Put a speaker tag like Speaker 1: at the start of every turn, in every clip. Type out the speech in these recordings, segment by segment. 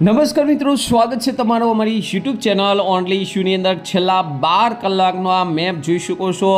Speaker 1: નમસ્કાર મિત્રો, સ્વાગત છે તમારું અમારી યુટ્યુબ ચેનલ ઓનલી ઇશ્યુની અંદર. છેલ્લા બાર કલાકનો આ મેપ જોઈ શકો છો.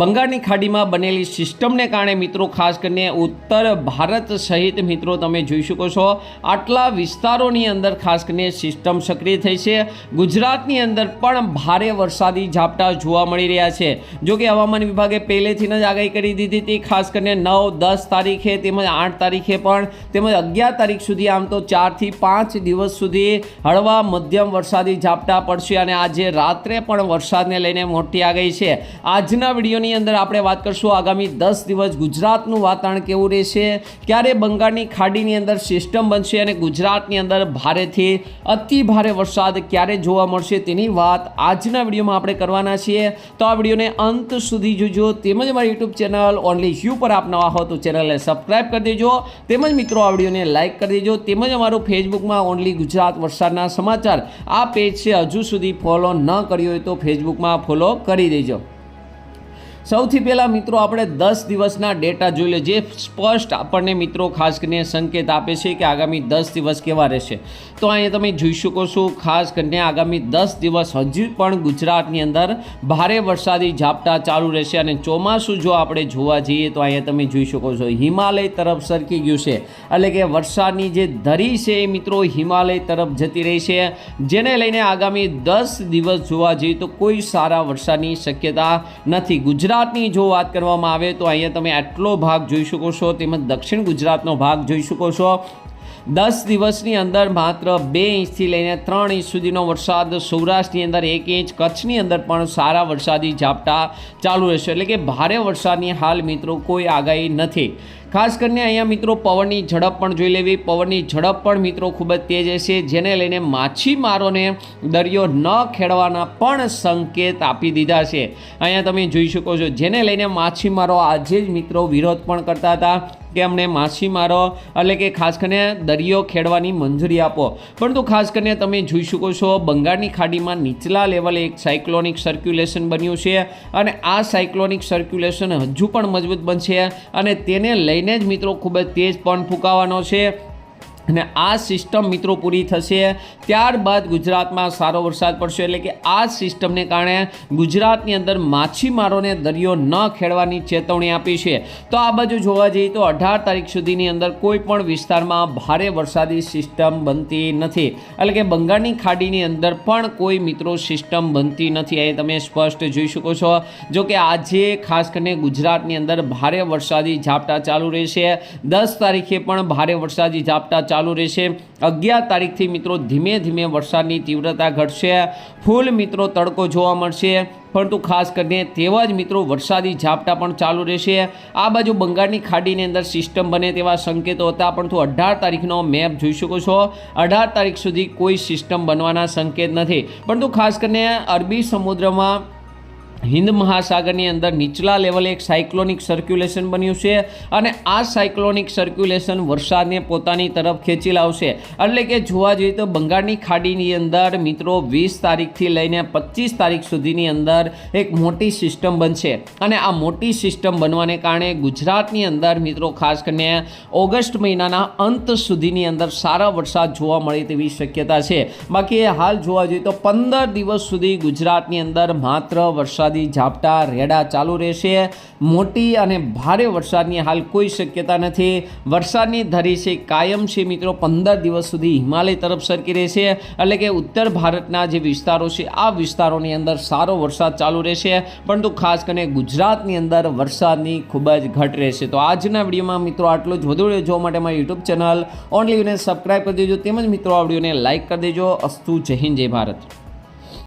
Speaker 1: બંગાળની ખાડીમાં બનેલી સિસ્ટમને કારણે મિત્રો, ખાસ કરીને ઉત્તર ભારત સહિત મિત્રો, તમે જોઈ શકો છો. આટલા વિસ્તારોની અંદર ખાસ કરીને સિસ્ટમ સક્રિય થઈ છે. ગુજરાતની અંદર પણ ભારે વરસાદી ઝાપટા જોવા મળી રહ્યા છે. જો કે હવામાન વિભાગે પહેલેથી જ આગાહી કરી દીધી હતી, ખાસ કરીને નવ, દસ તારીખે તેમજ આઠ તારીખે પણ તેમજ અગિયાર તારીખ સુધી આમ તો ચારથી પાંચ દિવસ સુધી હળવા મધ્યમ વરસાદી ઝાપટા પડશે અને આજે રાત્રે પણ વરસાદને લઈને મોટી આગાહી છે. આજના વિડીયોની અંદર આપણે વાત કરશું આગામી દસ દિવસ ગુજરાતનું વાતાવરણ કેવું રહેશે, ક્યારે બંગાળની ખાડીની અંદર સિસ્ટમ બનશે અને ગુજરાતની અંદર ભારેથી અતિ ભારે વરસાદ ક્યારે જોવા મળશે તેની વાત આજના વિડીયોમાં આપણે કરવાના છીએ. તો આ વિડીયોને અંત સુધી જોજો. તેમજ મારી યુટ્યુબ ચેનલ ઓનલી યુ પર આપ નવા હો તો ચેનલને સબસ્ક્રાઈબ કરી દેજો. તેમજ મિત્રો, આ વિડીયોને લાઇક કરી દેજો. તેમજ અમારું ફેસબુકમાં ઓનલી ગુજરાત વરસાદના સમાચાર આ પેજ છે. હજુ સુધી ફોલો ન કર્યો હોય તો ફેસબુકમાં ફોલો કરી દેજો. સૌથી પહેલાં મિત્રો આપણે દસ દિવસના ડેટા જોઈ લે જે સ્પષ્ટ આપણને મિત્રો ખાસ કરીને સંકેત આપે છે કે આગામી દસ દિવસ કેવા રહેશે. તો અહીંયા તમે જોઈ શકો છો, ખાસ કરીને આગામી દસ દિવસ હજુ પણ ગુજરાતની અંદર ભારે વરસાદી ઝાપટા ચાલુ રહેશે. અને ચોમાસું જો આપણે જોવા જઈએ તો અહીંયા તમે જોઈ શકો છો, હિમાલય તરફ સરકી ગયું છે. એટલે કે વરસાદની જે ધરી છે એ મિત્રો હિમાલય તરફ જતી રહી છે. જેને લઈને આગામી દસ દિવસ જોવા જઈએ તો કોઈ સારા વરસાદની શક્યતા નથી. ગુજરાતની જો વાત કરવામાં આવે તો અહીંયા તમે આટલો ભાગ જોઈ શકો છો, તેમજ દક્ષિણ ગુજરાતનો ભાગ જોઈ શકો છો. દસ દિવસની અંદર માત્ર બે ઇંચથી લઈને ત્રણ ઇંચ સુધીનો વરસાદ, સૌરાષ્ટ્રની અંદર એક ઇંચ, કચ્છની અંદર પણ સારા વરસાદી ઝાપટા ચાલુ રહેશે. એટલે કે ભારે વરસાદની હાલ મિત્રો કોઈ આગાહી નથી. ખાસ કરીને અહીંયા મિત્રો પવનની ઝડપ પણ જોઈ લેવી. પવનની ઝડપ પણ મિત્રો ખૂબ જ તેજ હશે, જેને લઈને માછીમારોને દરિયો ન ખેડવાના પણ સંકેત આપી દીધા છે. અહીંયા તમે જોઈ શકો છો, જેને લઈને માછીમારો આજે જ મિત્રો વિરોધ પણ કરતા હતા કે અમને માછીમારો એટલે કે ખાસ કરીને દરિયો ખેડવાની મંજૂરી આપો. પરંતુ ખાસ કરીને તમે જોઈ શકો છો, બંગાળની ખાડીમાં નીચલા લેવલે એક સાયક્લોનિક સર્ક્યુલેશન બન્યું છે અને આ સાયક્લોનિક સર્ક્યુલેશન હજુ પણ મજબૂત બનશે અને તેને લઈને જ મિત્રો ખૂબ જ તેજ પણ ફૂંકાવાનો છે. અને આ સિસ્ટમ મિત્રો પૂરી થશે. ત્યારબાદ ગુજરાતમાં સારો વરસાદ પડશે. એટલે કે આ સિસ્ટમને કારણે ગુજરાતની અંદર માછીમારોને દરિયો ન ખેડવાની ચેતવણી આપી છે. તો આ બાજુ જોવા જઈએ તો અઢાર તારીખ સુધીની અંદર કોઈ પણ વિસ્તારમાં ભારે વરસાદી સિસ્ટમ બનતી નથી. એટલે કે બંગાળની ખાડીની અંદર પણ કોઈ મિત્રો સિસ્ટમ બનતી નથી. એ તમે સ્પષ્ટ જોઈ શકો છો. જો કે આજે ખાસ કરીને ગુજરાતની અંદર ભારે વરસાદી ઝાપટા ચાલુ રહેશે. દસ તારીખે પણ ભારે વરસાદી ઝાપટા ચાલુ રહેશે. અગિયાર તારીખથી મિત્રો ધીમે ધીમે વરસાદની તીવ્રતા ઘટશે. ફૂલ મિત્રો તડકો જોવા મળશે. પરંતુ ખાસ કરીને તેવા જ મિત્રો વરસાદી ઝાપટા પણ ચાલુ રહેશે. આ બાજુ બંગાળની ખાડીની અંદર સિસ્ટમ બને તેવા સંકેતો હતા. પરંતુ અઢાર તારીખનો મેપ જોઈ શકો છો. અઢાર તારીખ સુધી કોઈ સિસ્ટમ બનવાના સંકેત નથી. પરંતુ ખાસ કરીને અરબી સમુદ્રમાં હિન્દ મહાસાગરની અંદર નીચલા લેવલે એક સાયક્લોનિક સર્ક્યુલેશન બન્યું છે અને આ સાયક્લોનિક સર્ક્યુલેશન વરસાદને પોતાની તરફ ખેંચી લાવશે. એટલે કે જોવા જઈએ તો બંગાળની ખાડીની અંદર મિત્રો વીસ તારીખથી લઈને પચીસ તારીખ સુધીની અંદર એક મોટી સિસ્ટમ બનશે. અને આ મોટી સિસ્ટમ બનવાને કારણે ગુજરાતની અંદર મિત્રો ખાસ કરીને ઓગસ્ટ મહિનાના અંત સુધીની અંદર સારા વરસાદ જોવા મળે તેવી શક્યતા છે. બાકી હાલ જોવા જઈએ તો પંદર દિવસ સુધી ગુજરાતની અંદર માત્ર વરસાદ વરસાદી ઝાપટા રેડા ચાલુ રહેશે. મોટી અને ભારે વરસાદની હાલ કોઈ શક્યતા નથી. વરસાદની ધરી છે કાયમ છે મિત્રો, પંદર દિવસ સુધી હિમાલય તરફ સરકી રહેશે. એટલે કે ઉત્તર ભારતના જે વિસ્તારો છે, આ વિસ્તારોની અંદર સારો વરસાદ ચાલુ રહેશે. પરંતુ ખાસ કરીને ગુજરાતની અંદર વરસાદની ખૂબ જ ઘટ રહેશે. તો આજના વિડીયોમાં મિત્રો આટલું જ. વધુ જોવા માટે મારી યુટ્યુબ ચેનલ ઓનલી સબસ્ક્રાઈબ કરી દેજો. તેમજ મિત્રો આ વિડીયોને લાઇક કરી દેજો. અસ્તુ જય હિન્દ, જય ભારત.